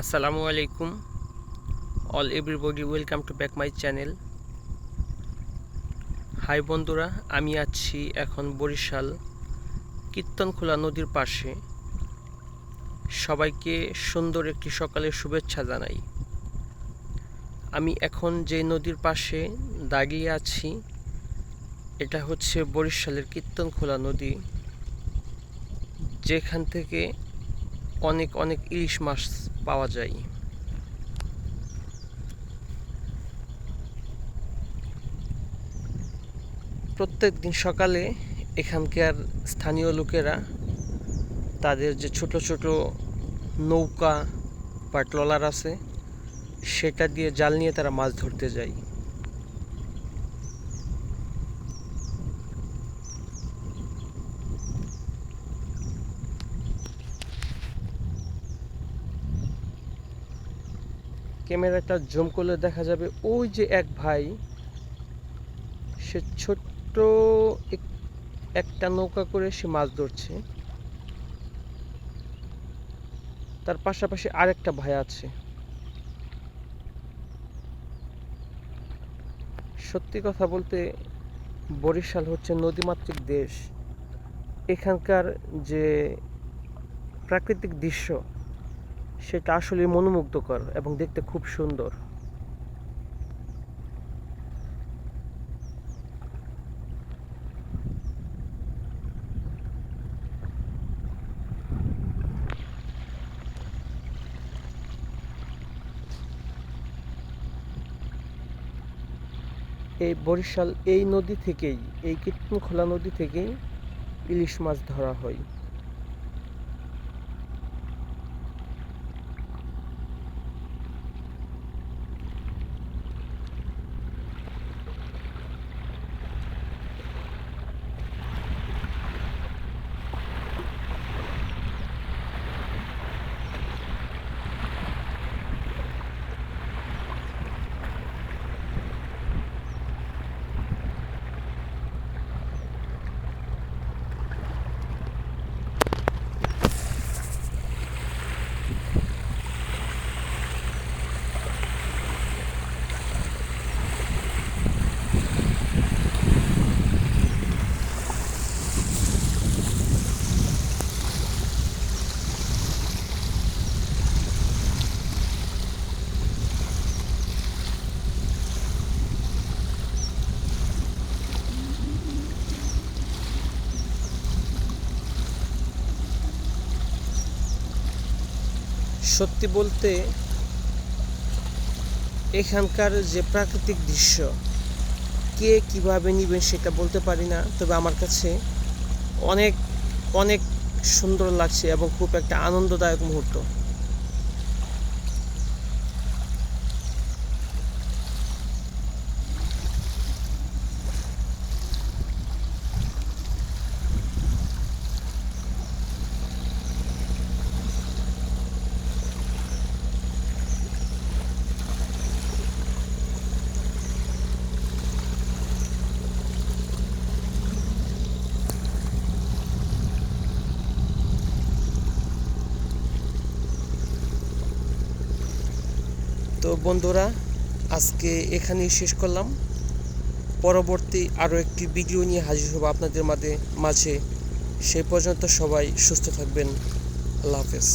আসসালামু আলাইকুম। All everybody welcome to back my channel hi বন্ধুরা, আমি আছি এখন বরিশাল, কীর্তনখোলা নদীর পাশে। সবাইকে সুন্দর একটি সকালের শুভেচ্ছা জানাই। আমি এখন যে নদীর পাশে দাঁড়িয়ে আছি, এটা হচ্ছে বরিশালের কীর্তনখোলা নদী। যেখান থেকে অনেক অনেক ইলিশ মাছ পাওয়া যায়। প্রত্যেক দিন সকালে এখানকার স্থানীয় লোকেরা তাদের যে ছোট ছোট নৌকা বা ট্রলার আছে, সেটা দিয়ে জাল নিয়ে তারা মাছ ধরতে যায়। ক্যামেরাটা জুম করলে দেখা যাবে ওই যে এক ভাই, সে ছোট্ট এক- একটা নৌকা করে সে মাছ ধরছে। তার পাশাপাশি আরেকটা ভাই আছে। সত্যি কথা বলতে, বরিশাল হচ্ছে নদীমাতৃক দেশ। এখানকার যে প্রাকৃতিক দৃশ্য সেটা আসলে মনোমুগ্ধকর এবং দেখতে খুব সুন্দর। এই বরিশাল এই নদী থেকেই, এই কীর্তনখোলা নদী থেকেই ইলিশ মাছ ধরা হয়। সত্যি বলতে এখানকার যে প্রাকৃতিক দৃশ্য, কে কীভাবে নিবেন সেটা বলতে পারি না, তবে আমার কাছে অনেক অনেক সুন্দর লাগছে এবং খুব একটা আনন্দদায়ক মুহূর্ত। তো বন্ধুরা, আজকে এখানেই শেষ করলাম। পরবর্তী আরও একটি ভিডিও নিয়ে হাজির হব আপনাদের মাঝে মাঝে। সেই পর্যন্ত সবাই সুস্থ থাকবেন। আল্লাহ হাফেজ।